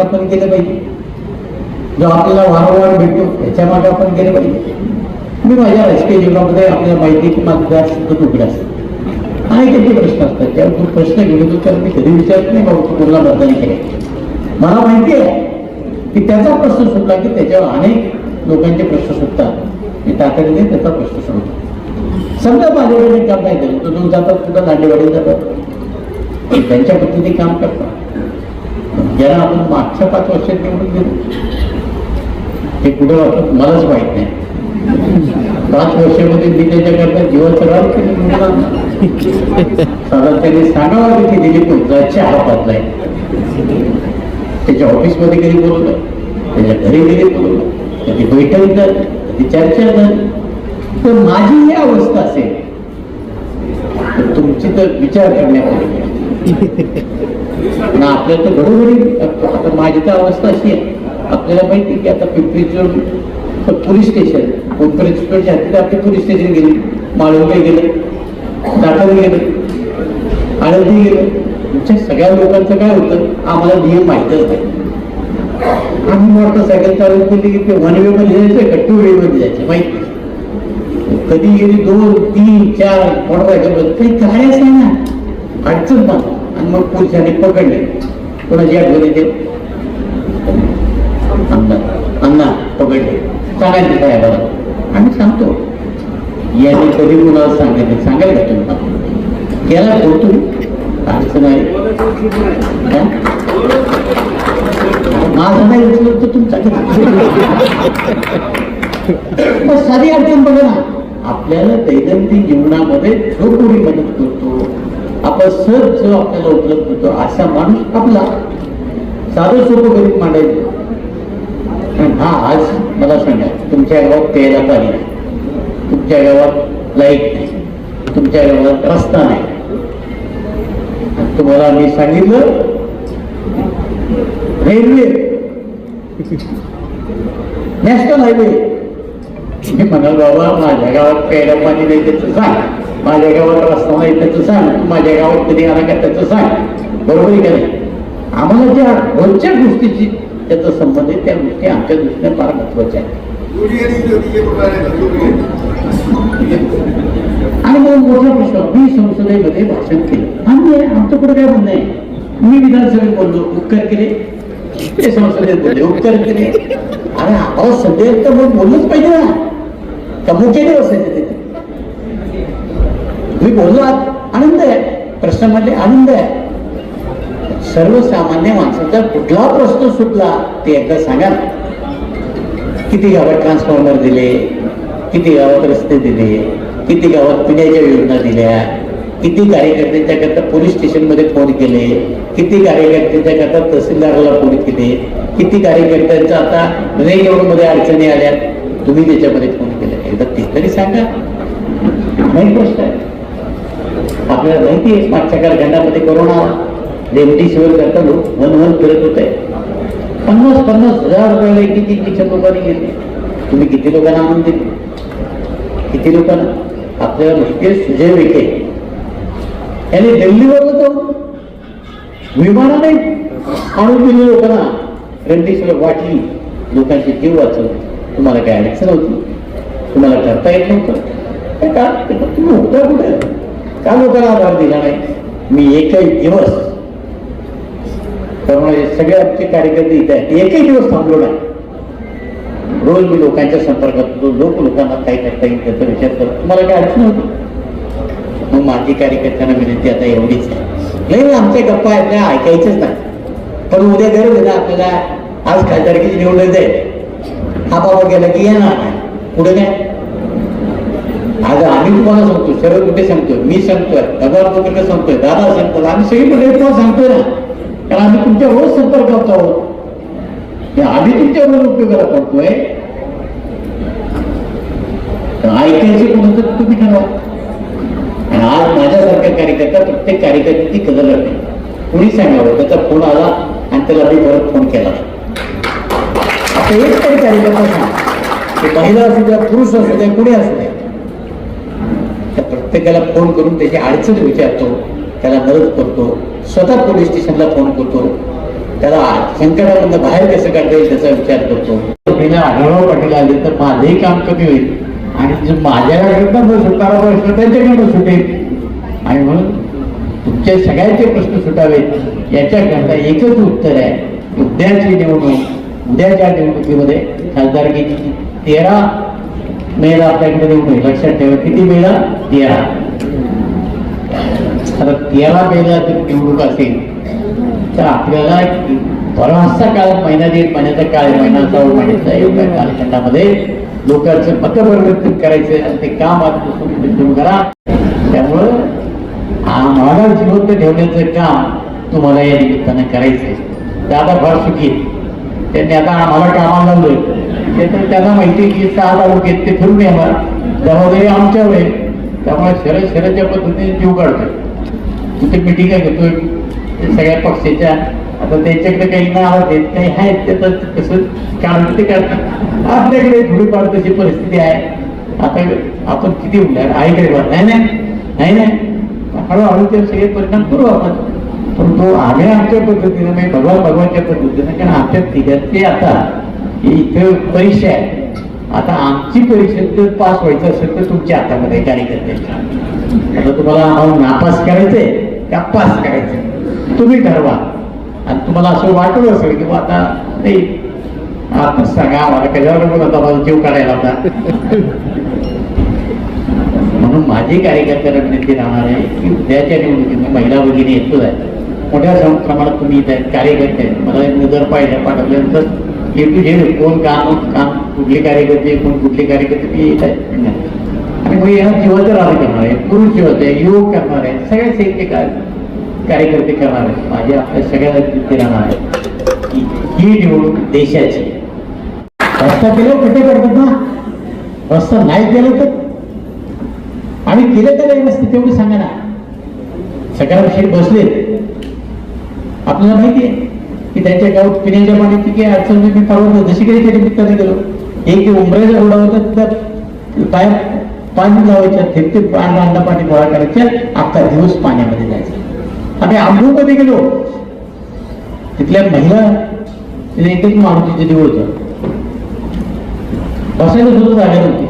आपण केलं पाहिजे. जो आपल्याला वारंवार भेटतो त्याच्यामागे आपण केलं पाहिजे. मी माझ्या राजकीय जीवनामध्ये आपल्याला माहिती की माझा शुद्ध तुकडा असतो अनेक प्रश्न असतात? त्यावर तू प्रश्न घेऊन तर मी कधी विचारत नाही बाबा तू कोणाला मतदान केलं मला माहिती आहे की त्याचा प्रश्न सुटला की त्याच्यावर अनेक लोकांचे प्रश्न सुटतात. मी तातडीने त्याचा प्रश्न सोडतो समजा माझ्याकडे काम नाही केलं तर लोक जातात कुठं दांडेवाडी जातात. त्यांच्या पद्धतीने काम करतात. ज्यांना आपण मागच्या पाच वर्षात निवडून गेलो ते कुठं वाटत मलाच माहीत नाही. पाच वर्षामध्ये मी त्याच्याकरता जीवन सराव केलं निवडून आणलं. साधारण त्यांनी सांगावं की दिली कोणता हातात नाही त्याच्या ऑफिसमध्ये कधी बोलवलं? त्याच्या घरी कधी बोलवलं? त्याची बैठक झाली त्याची चर्चा झाली. तर माझी ही अवस्था असेल. तर तुमची तर विचार करण्यापूर्वी पण आपल्याला तर घडोघडी आता माझी तर अवस्था अशी आहे. आपल्याला माहिती की आता पिंपरी चिंचवड पोलीस स्टेशन पिंपरी पिंपरीच्या हद्दीत आपले पोलीस स्टेशन गेले. माळवणे गेले. दाखल गेले. आळंदी गेले. तुमच्या सगळ्या लोकांचं काय होतं आम्हाला नियम माहितच नाही. आम्ही मोटरसायकल चालवून केली की ते वन वे मध्ये जायचं का टू वे मध्ये जायचं माहिती कधी गेली दोन तीन चार मोटरसायकल काही करायचं नाही ना. अडचण पण मग पोलिसांनी पकडले. कोणाची आठवण येते अण्णा. अण्णा पकडले. सांगायचं काय बरं? आम्ही सांगतो. याने कधी कुणाला सांगायचं? सांगायला का तुम्हाला केला बोलतो अडचण आहे. हा? माझं नाही उचलत तर तुमचा मग साधी अडचण बघा ना. आपल्याला दैनंदिन जीवनामध्ये जो कोणी मदत करतो. आपण सहज जो आपल्याला उपलब्ध होतो असा माणूस आपला साधं सोपं गरीब मांडायचं. पण हा आज मला सांगा तुमच्या गावात प्यायला पाणी नाही. तुमच्या गावात लाइट नाही. तुमच्या गावात रस्ता नाही. तुम्हाला मी सांगितलं रेल्वे. नॅशनल हायवे मी म्हणाल बाबा माझ्या गावात प्यायला पाणी नाही त्याचं सांग माझ्या गावात रस्ता नाही त्याचं सांग. माझ्या गावात कधी आला का त्याचं सांग. बरोबर आहे का नाही? आम्हाला ज्या रोजच्या गोष्टीची त्याचा संबंध आहे त्या गोष्टी आमच्या दृष्टीने फार महत्त्वाच्या आहेत. आणि मग मोठा प्रश्न मी संसदेमध्ये भाषण केलं. आम्ही आहे, आमचं कुठं काय म्हणणं आहे? मी विधानसभेत बोललो उपकार केले. ते संसदेत बोलले उपकार केले. अरे अहो सध्या तर मग बोललंच पाहिजे ना. का मुख्याने बसायचे तिथे मी बोललो आज आनंद आहे. प्रश्नामध्ये आनंद आहे. सर्वसामान्य माणसाचा कुठला प्रश्न सुटला ते एकदा सांगा ना. किती गावात ट्रान्सफॉर्मर दिले? किती गावात रस्ते दिले? किती गावात पिण्याच्या योजना दिल्या? किती कार्यकर्त्यांच्याकरता पोलीस स्टेशनमध्ये फोन केले? किती कार्यकर्त्यांच्याकरता तहसीलदाराला फोन केले? किती कार्यकर्त्यांचा आता रेंजमध्ये अडचणी आल्या? तुम्ही त्याच्यामध्ये फोन केले. एकदा ते तरी सांगा. नाही प्रश्न आहे. आपल्याला माहिती आहे मागच्या कालखंडामध्ये कोरोना रेमडेसिवीर करता लोक वन वन फिरत होते. पन्नास पन्नास हजार रुपयाला एक किती इंजेक्शन लोकांनी घेतले. तुम्ही किती लोकांना आणून दिले? किती लोकांना? आपल्याला मुश्किल सुजय विखे. याने दिल्लीवर होतो विमानाने आणून दिले लोकांना. रेमडेसिवीर वाटली. लोकांचे जीव वाचवले. तुम्हाला काय अडचण होती? तुम्हाला ठरता येत नव्हतं? काय तुम्ही होता कुठे? का लोकांना आधार दिला नाही मी एकही दिवस त्यामुळे सगळे आमचे कार्यकर्ते इथे आहेत. एकही दिवस थांबलो नाही. रोज मी लोकांच्या संपर्कात होतो. लोक लोकांना काय करता येईल त्याचा विचार करतो तुम्हाला काय अडचण होती. मग माझी कार्यकर्त्यांना विनंती आता एवढीच आहे. नाही नाही, आमच्या गप्पा आहेत. त्या ऐकायचंच नाही. पण उद्या गरज आहे ना आपल्याला आज खासदारकीची निवडणूक आहे हा बाबा गेला की येणार नाही. पुढे काय? आज आम्ही तुम्हाला सांगतो सर्व कुठे सांगतोय मी सांगतोय दादा कुठे सांगतोय दादा सांगतो आम्ही सगळीकडे तुम्हाला सांगतोय ना. कारण आम्ही तुमच्या रोज संपर्कात आहोत. आम्ही तुमच्या रोज उपयोगाला पडतोय. तर ऐकायचे कोणतं तुम्ही ठरवा. आणि आज माझ्यासारख्या कार्यकर्ता प्रत्येक कार्यकर्त्याची कदर लागते कुणी सांगावं? त्याचा फोन आला आणि त्याला मी परत फोन केला. आता एक तरी कार्यकर्ता सांग. ते महिला असू द्या पुरुष असू द्या कुणी असू द्या. प्रत्येकाला फोन करून त्याची अडचण विचारतो त्याला मदत करतो स्वतः पोलीस स्टेशनला फोन करतो त्याला संकटामधनं बाहेर कसं काढता येईल त्याचा विचार करतो. पहिला आढळराव पाटील आले तर माझंही काम कमी होईल. आणि जे माझ्याकडनं सुटणारा प्रश्न त्यांच्याकडनं सुटेल. आणि म्हणून तुमचे सगळ्यांचे प्रश्न सुटावेत. याच्याकरता एकच उत्तर आहे. उद्याची निवडणूक उद्याच्या निवडणुकीमध्ये खासदारकीची तेरा मेळा आपल्याकडे निवडणूक आहे. लक्षात ठेवा. किती मेळा? तेरा. आता तेरा मेळा जर निवडणूक असेल तर आपल्याला बराचसा काळ महिना दीड महिन्याचा काळ महिना सहा महिन्याचा एवढ्या कालखंडामध्ये लोकांचं मतपरिवर्तन करायचं आणि ते काम आजपासून सुरू करा. त्यामुळं आम्हाला जिवंत ठेवण्याचं काम तुम्हाला या निमित्तानं करायचंय. दादा फार सुखी त्यांनी आता आम्हाला कामाला लावलं ते तर त्यांना माहिती आहे की सहा तालुक्यात ते फिरून येणार. जबाबदारी आमच्यावर आहे. त्यामुळे शरद शरदच्या पद्धतीने जीव काढतोय. तिथे मिटिंग घेतोय सगळ्या पक्षाच्या. आता त्यांच्याकडे काही नाव आहेत काही आहेत ते तर कसं काढतं ते काढतात आपल्याकडे थोडीफार तशी परिस्थिती आहे. आता आपण किती उठणार आहे कडे नाही नाही. नाही हळूहळू ते सगळे परिणाम करू आपण. परंतु आम्ही आमच्या पद्धतीने म्हणजे भगवान भगवानच्या पद्धतीने कारण आमच्या ते आता इथं परीक्षा आहे आता आमची परीक्षा जर पास व्हायचं असेल तर तुमच्या हातामध्ये कार्यकर्त्यांच्या आता तुम्हाला आम्हाला नापास करायचंय का पास करायचंय? तुम्ही ठरवा. आणि तुम्हाला असं वाटलं असेल की बुवा आता नाही आता सांगा आम्हाला कशावर पण आता मला जीव काढायला होता म्हणून माझी कार्यकर्त्यांना विनंती राहणार आहे की उद्याच्या निवडणुकीत महिला भगिनी येतोच आहे मोठ्या प्रमाणात तुम्ही इथे आहेत, कार्यकर्ते आहेत. मला एक नजर पाहिजे पाठवल्यानंतर ए झेड कोण काम काम कुठले कार्यकर्ते कोण कुठले कार्यकर्ते ते येत आहेत. आणि मग या जिवंत राहणं करणार आहे. पुरुष जीवाचं आहे युवक करणार आहे सगळ्या साहित्य काय कार्यकर्ते करणार आहेत. माझे आपल्या सगळ्या राहणार आहे. की ही निवडणूक देशाची. रस्ता केलं कुठे करतात ना? रस्ता नाही केलं तर? आम्ही केलं तर नाही नसते तेवढं सांगा ना. सकाळविषयी बसले आपल्याला माहिती आहे? की त्यांच्या गावात पिण्याच्या पाण्याची काही अडचण नाही. मी परवा जशी काही त्याच्या निमित्ताने गेलो एक उमऱ्याचा रोडा होता तिथं काय पाणी लावायच्या थेट ते पाणी पाणी गोळा करायच्या अख्खा दिवस पाण्यामध्ये जायचं. आम्ही आंबूमध्ये गेलो. तिथल्या महिला तिथे एकच मारुतीचे देऊळ होतं बसायला सुद्धा जागा नव्हती.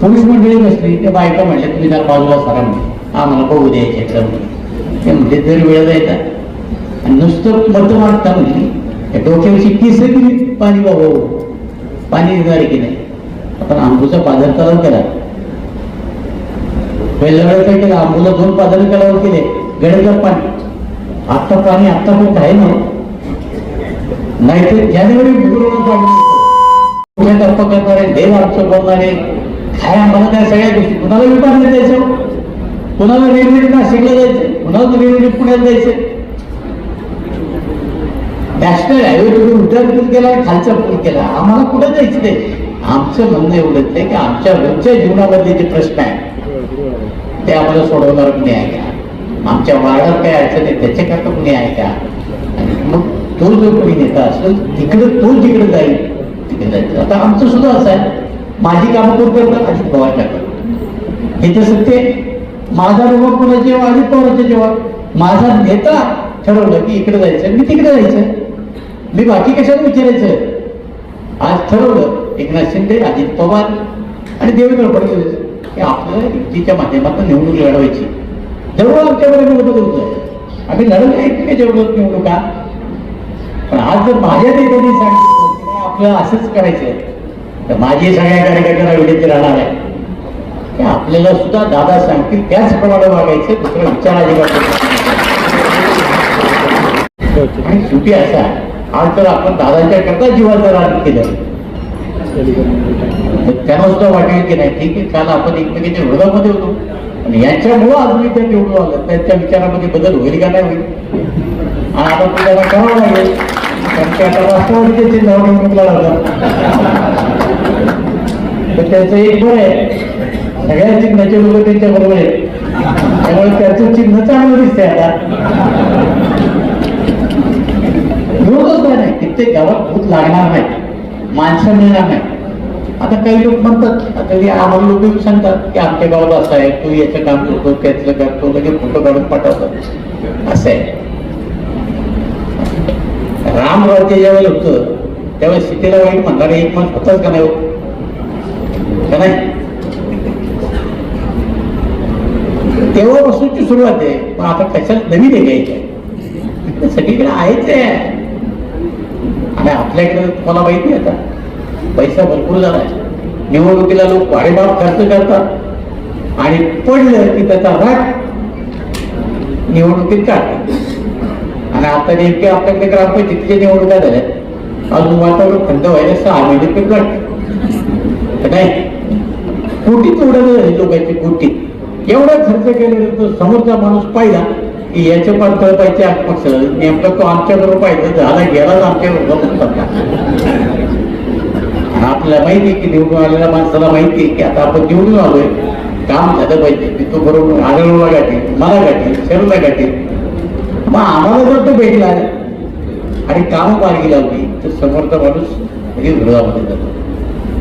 पुरुष मंडळी बसली ते बायका म्हणल्या तुम्ही जरा बाजूला सरांनी. आम्हाला बघू द्यायचे ते म्हणजे जर वेळ जायचा नुसतं मत मागता म्हणजे त्या किस केस दिली पाणी बाबा पाणी देणार की नाही? आपण आंबूचा पाझर तलाव केला. पहिल्या वेळेला काय केलं? आंबूला दोन पाझर तलाव केले. गडचं पाणी. आत्ता पाणी आत्ता पण काय ना नाही तर जानेवारी फेब्रुवारी पाणी गप्पा करणारे देव आमचं बोलणारे काय आम्हाला त्या सगळ्या गोष्टी. कुणाला विभागण्यात जायचं कुणाला रेल्वे नाशिकला जायचं? कुणाला रेल्वे पुण्यात जायचं? नॅशनल हायवे तुम्ही उड्डाण पूल केला खालचा पूल केला. आम्हाला कुठं जायचं ते? आमचं म्हणणं एवढंच आहे की आमच्या रोजच्या जीवनामधले जे प्रश्न आहेत ते आम्हाला सोडवणार कुणी आहे का आमच्या वार्डात काय अडचण आहे त्याच्याकरता कुणी आहे का आणि मग तो जो कोणी नेता असेल तिकडे तो जिकडे जाईल तिकडे जायचं आता आमचं सुद्धा असं आहे. माझी कामं कोण करतात अजित पवार करतात हे तर सत्य माझा रोग कोणाचे जेव्हा अजित पवारचे जेव्हा. माझा नेता ठरवलं की इकडे जायचं मी तिकडे जायचं. मी बाकी कशाला विचारायचं आज ठरवलं एकनाथ शिंदे अजित पवार आणि देवेंद्र फडणवीस की आपल्याला युतीच्या माध्यमातून निवडणूक लढवायची. जवळ आमच्याकडे निवडणूक होतं आम्ही लढवलं एकमेकाच्या विरोधात निवडणुका पण आज जर माझ्या नेत्यांनी सांगितलं आपलं असंच करायचं तर माझी सगळ्या कार्यकर्त्यांना विनंती राहणार आहे. की आपल्याला सुद्धा दादा सांगतील त्याचप्रमाणे वागायचं दुसरं विचार अजिबात आणि शेवटी असा आहे, आज तर आपण दादांच्या करता जीवाचं रान केलं. तर त्यांना सुद्धा वाटेल की नाही? ठीक आहे काल आपण एकमेकांच्या विरोधामध्ये होतो. आणि याच्यामुळं अजून इथे निवडून आलं. त्यांच्या विचारामध्ये बदल होईल का नाही होईल? आणि आता तुम्हाला करावं लागेल. आता राष्ट्रवादीचे चिन्ह निवडणूकला तर त्याचं एक बरं आहे. सगळ्या चिन्हाचे लोक त्यांच्या बरोबर आहेत. त्यामुळे त्याचं चिन्ह चांगलं दिसतंय आता. विरोधच काय नाही कित्येक गावात भूत लागणार नाही माणसं मिळणार नाही. आता काही लोक म्हणतात आता हे आम्हाला लोक सांगतात की आमच्या गावात असं आहे तू याचं काम करतो त्याचं करतो लगेच फोटो काढून पाठवतात. असं आहे. राम राज्य ज्यावेळेला होतं त्यावेळेस सीतेला वाईट म्हणणारे एक माणूस होताच का नाही हो? का नाही? तेव्हापासूनची सुरुवात आहे पण आता कशाला नवीन आहे घ्यायचं सगळीकडे आहेच आहे. आपल्या आपल्याकडे तुम्हाला माहिती आहे आता. पैसा भरपूर झाला आहे निवडणुकीला लोक वाढेमाप खर्च करतात. आणि पडलं की त्याचा राग निवडणुकीत काढतात आणि आता नेमके आपल्याकडे ग्रामपंचायतीच्या निवडणुका झाल्या अजून वातावरण थंड व्हायला सहा महिने पण वाटत नाही. कोटीत उडत लोकांची कोटी. एवढा खर्च केल्यानंतर समोरचा माणूस पाहिला. की याच्या पातळ पाहिजे पक्ष नेमकं तो आमच्या बरोबर पाहिजे झाला गेलाच आमच्या बरोबर आपल्याला माहिती आहे की निवडून आलेल्या माणसाला माहिती आहे की आता आपण निवडून आलोय. काम झालं पाहिजे. मी तो बरोबर आढळला गाठी मला गाठी शरीरला गाठी मग आम्हाला जर तो भेटला आणि काम मार्गी लावली तर समोरचा माणूस म्हणजे विरोधामध्ये जातो.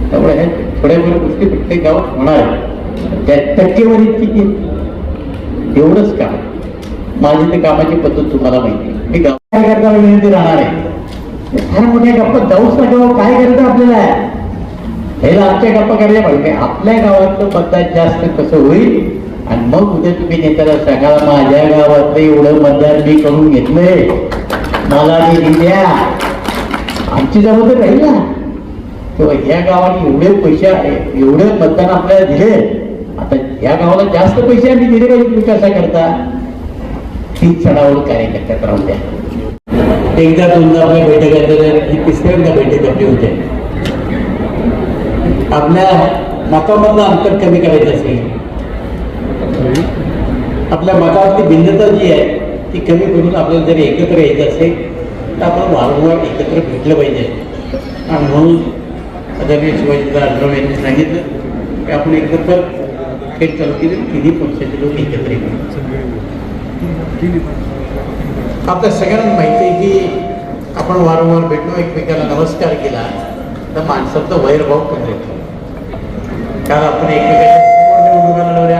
त्यामुळे हे थोड्या थोड्या गोष्टी प्रत्येक गावात होणार आहे त्या टक्केवारी किती एवढंच काम माझी ते कामाची पद्धत तुम्हाला माहिती. मी काय करता विनंती राहणार आहे. फार मोठ्या गप्पा जाऊच नका हो. काय करायचं आपल्याला? हे आमच्या गप्पा करायला पाहिजे. आपल्या गावातलं मतदान जास्त कसं होईल? आणि मग उद्या तुम्ही नेत्याला सांगा माझ्या गावातलं एवढं मतदान मी करून घेतलंय. मला द्या. आमची जबाबदारी राहील ना. किंवा या गावाने एवढे पैसे एवढे मतदान आपल्याला दिले आता या गावाला जास्त पैसे आम्ही दिले पाहिजे विकासाकरता ती चढावळ कार्यकर्त्यात राहू द्या एकदा दोनदा आपल्या बैठका झाल्या ही तिसऱ्यांदा बैठक आपली होते. आपल्या मतामधलं अंतर कमी करायचं असेल. आपल्या मतावरती भिन्नता जी आहे ती कमी करून आपल्याला जर एकत्र यायचं असेल तर आपण वारंवार एकत्र भेटलं पाहिजे. आणि म्हणून आदरणीय शिवाजी आढराव यांनी सांगितलं की आपण एकत्र थेट चालू केली तिन्ही पक्षाचे लोक एकत्र येतात आपल्या सगळ्यांना माहिती आहे की आपण वारंवार भेटलो एकमेकाला नमस्कार केला तर माणसाचा वैरभाव पण देतो कारण आपण एकमेकांच्या निवडणुका लढवल्या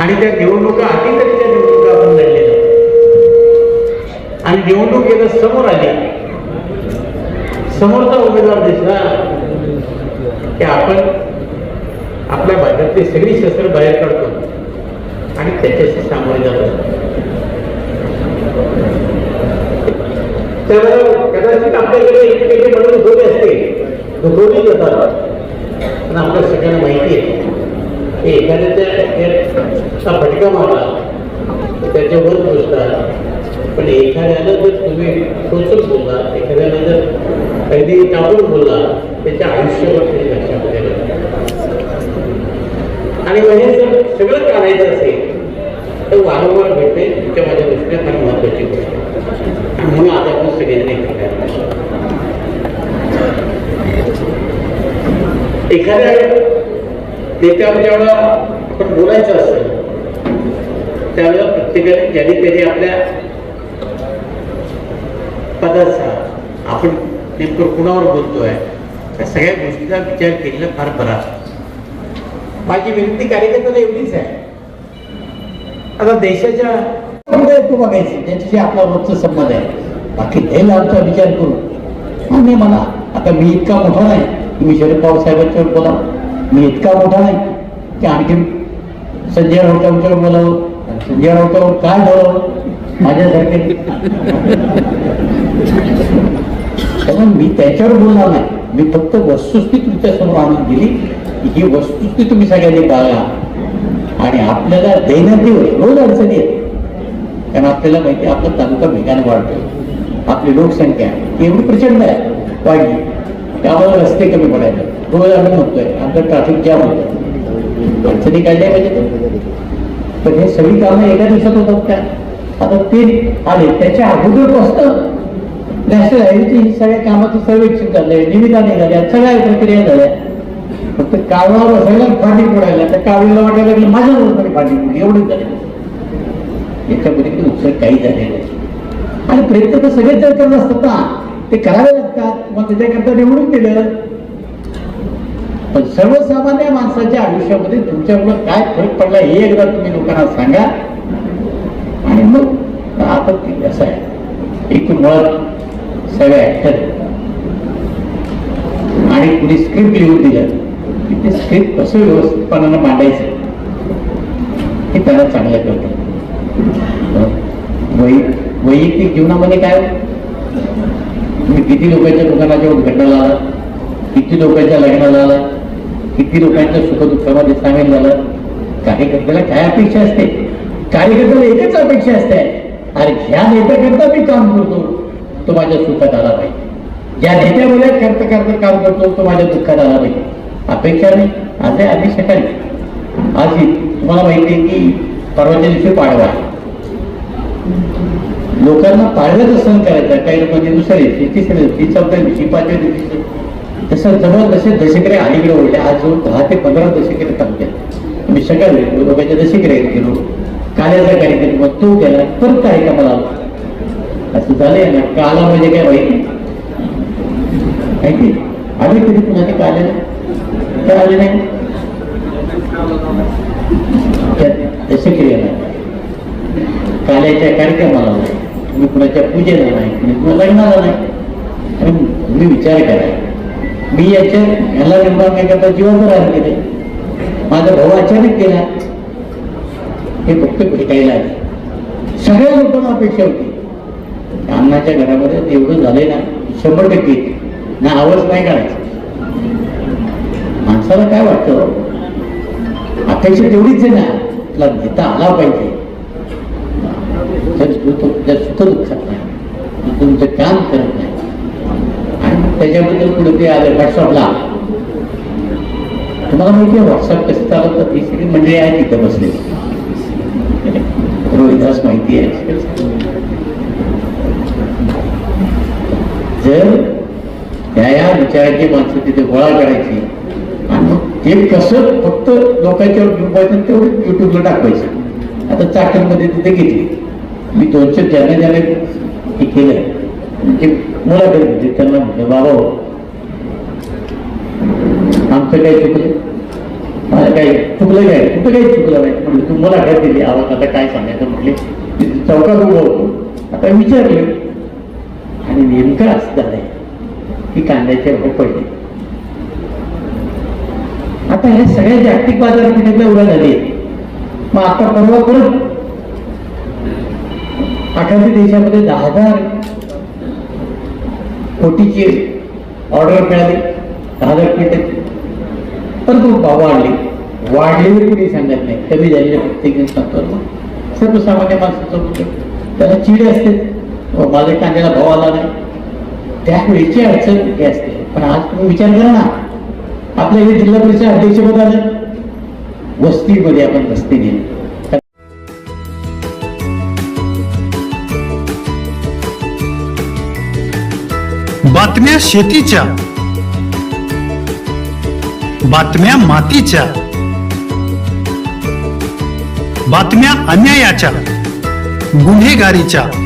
आणि त्या निवडणुका त्या निवडणुका आपण लढलेल्या. आणि निवडणूक एकदा समोर आली. समोरचा उमेदवार दिसला की आपण आपल्या भाजपची सगळी शस्त्र बाहेर काढतो. आणि त्याच्याशी सामोरे जातो. त्याबरोबर कदाचित आपल्याकडे एकमेकांची म्हणून दुखवली असते दुखवली जातात पण आपल्या सगळ्यांना माहिती आहे की एखाद्याचा फटका मारला त्याच्यावर पोचतात पण एखाद्याला जर तुम्ही टोचक बोलला एखाद्याला जर कधी टाकून बोलला त्याच्या आयुष्यावर त्याच्या लक्षामध्ये आणि मग हे जर सगळं करायचं असेल तर वारंवार भेटणे तिच्या माझ्या दृष्टीने फार महत्वाची गोष्ट. म्हणून आता आपण सगळ्यांनी एखाद्या नेत्यावर जेव्हा आपण बोलायचं असेल त्यावेळेला प्रत्येकाने ज्याने त्याने आपल्या पदाचा आपण नेमकं कुणावर बोलतोय त्या सगळ्या गोष्टीचा विचार केलेला फार बरा. माझी विनंती कार्यकर्त्याला एवढीच आहे. आता देशाच्या तू बघायची त्याच्याशी आपला रोजचा संबंध आहे. बाकी हे आमचा विचार करू. आणि मला आता मी इतका मोठा नाही. तुम्ही मी शरद पवार साहेबांच्यावर बोला. मी इतका मोठा नाही. की आणखी संजय राऊतांच्यावर बोलावं. संजय राऊतांवर काय बोलावं? माझ्यासारखे. त्यामुळे मी त्याच्यावर बोलणार नाही. मी फक्त वस्तुस्थिती तुमच्यासमोर आणून दिली. ही वस्तुस्थिती तुम्ही सगळ्यांनी पाळा. आणि आपल्याला दैनंदिन रोज अडचणी आहेत कारण आपल्याला माहिती आहे, आपला तालुका वेगाने वाढतो आपली लोकसंख्या एवढी प्रचंड आहे वाढली. त्यामुळे रस्ते कमी पडायला रोज आम्ही म्हणतोय आमचं ट्रॅफिक जॅम होतं. अडचणी काढल्या पाहिजे पण हे सगळी कामं एका दिवसात होतात का? आता ते आले त्याच्या अगोदरपासून नॅशनल हायवेची ही सगळ्या कामाचं सर्वेक्षण झालंय निविदा निघाल्या सगळ्या प्रक्रिया झाल्या. फक्त कावळावर बसायला फाटी पडायला त्या कावळीला वाटायला लागलं माझ्या बरोबर फाटी पडली एवढी झाली. याच्या पलीकडे दुसरं काही झालेलं नाही. आणि प्रयत्न तर सगळेच जर करत असतात ना ते करावे लागतात. मग त्याच्याकरता निवडून दिलं. पण सर्वसामान्य माणसाच्या आयुष्यामध्ये तुमच्यामुळे काय फरक पडला हे एकदा तुम्ही लोकांना सांगा. आणि मग आता असं आहे? एक मुळात सगळे ऍक्टर आणि कुणी स्क्रिप्ट लिहून दिलं. की ते स्क्रिप्ट कसं व्यवस्थितपणानं मांडायचं? हे त्याला चांगलं कळतं. वै वैयक्तिक जीवनामध्ये काय हो? तुम्ही किती लोकांच्या दुकानाच्या उद्घाटनाला आला किती लोकांच्या लग्नाला आला किती लोकांच्या सुखदुःखामध्ये सामील झालं? कार्यकर्त्याला काय अपेक्षा असते? कार्यकर्त्याला एकच अपेक्षा असते. अरे ह्या नेत्याकरता मी काम करतो तो माझ्या सुखात आला पाहिजे. ज्या नेत्यामध्ये करता करता काम करतो तो माझ्या दुःखात आला पाहिजे. अपेक्षा नाही. आज आहे आधी सकाळी. आज तुम्हाला माहिती आहे की परवाच्या दिवशी पाडवा. लोकांना पाळव्याचा सण करायचा. काही लोकांनी दुसऱ्या दिवशी तिसऱ्या दिवशी चौथ्या दिवशी पाचव्या दिवशी तसं जवळ जसे दशकरे अलीकडे ओढले आज जवळ दहा ते पंधरा दशकरे थांबतात मी म्हणजे सकाळी गेलो लोकांच्या दशकरे गेलो काल्याचा कार्यक्रम मग तो गेला परत काय का मला असं झालंय ना. काला म्हणजे काय माहिती? माहिती? आले कधी पुन्हा ते काल्याला काय आले नाही दशक्रियेला काल्याच्या कार्यक्रमाला नाही तुम्ही कुणाच्या पूजेला नाही कुणी कुणा लग्नाला नाही. आणि विचार करा. मी याच्या ह्याला निर्माण नाही करता? जीवावर आले केले माझा भाऊ अचानक केला हे फक्त भेटायला आले. सगळ्या लोकांना अपेक्षा होती. अन्नाच्या घरामध्ये एवढं झालंय ना शंभर टक्के. ना आवाज नाही काढायचा माणसाला काय वाटतं? अपेक्षा तेवढीच आहे ना तुला घेता आला पाहिजे. तर तुमच्या नाही. तुमचं काम करत नाही. आणि त्याच्याबद्दल पुढे ते आले व्हॉट्सअपला तुम्हाला माहिती आहे व्हॉट्सअप कसं चालवतात ही सगळी मंडळी आहे तिथे बसले रोहिदास माहिती आहे. जर त्या या विचाराची माणसं तिथे गोळा करायची ते कसं फक्त लोकांच्या ग्रुपायचं तेवढं युट्यूबला टाकवायचं आता चाकणमध्ये तिथे घेतली मी दोनशे ज्याने ज्याने हे केलंय. म्हणजे मुलाकडे म्हणजे त्यांना म्हटलं बाबा आमचं काय चुकलं? मला काय चुकलं काय कुठं काही चुकलं नाही? म्हटलं तू मला काय दिली. आवाज आता काय सांगायचं? म्हटले चौकात उभं होतो. आता विचारले. आणि नेमकं असं झालंय की कांद्याचे भाव पडले आता हे सगळ्या जागतिक बाजारपेठेतल्या उड्या झाली. मग आता परवा परत आखाती देशामध्ये दहा हजार कोटीची ऑर्डर मिळाली. दहा हजार कोटी परंतु मग भाव वाढले. वाढलेले म्हणजे कुणी सांगत नाही. कमी झालेले प्रत्येक सांगतो. सर्वसामान्य माणसाचं त्याला चिड असते. व माझ्या कांद्याला भाव आला नाही. त्यावेळीची अडचण हे असते. पण आज तुम्ही विचार करा ना. आपल्या हे जिल्हा परिषद अध्यक्षपद आलं वस्तीमध्ये आपण वस्ती दिली. बातम्या शेतीच्या. बातम्या मातीच्या. बातम्या अन्यायाच्या. गुन्हेगारीच्या.